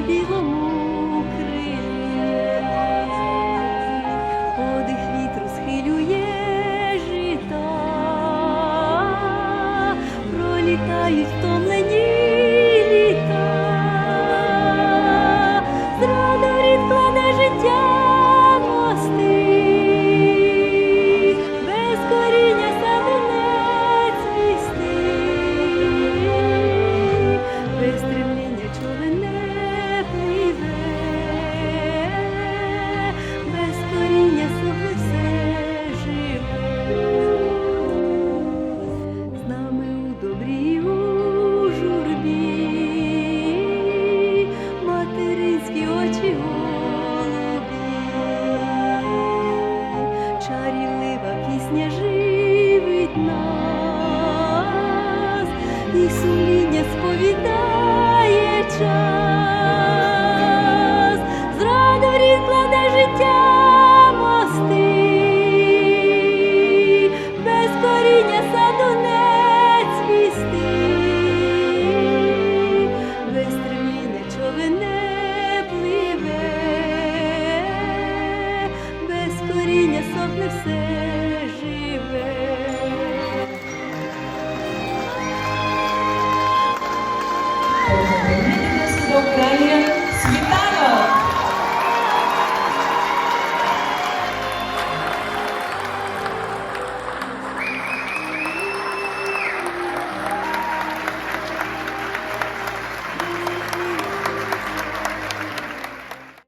білому крилі, подих вітру схилює жита, пролітають в тому. пісня живить нас, і суміння сповідає час, зраду в рік кладе життя мости, без коріння саду не цвісти, без триміне човене. Сохне все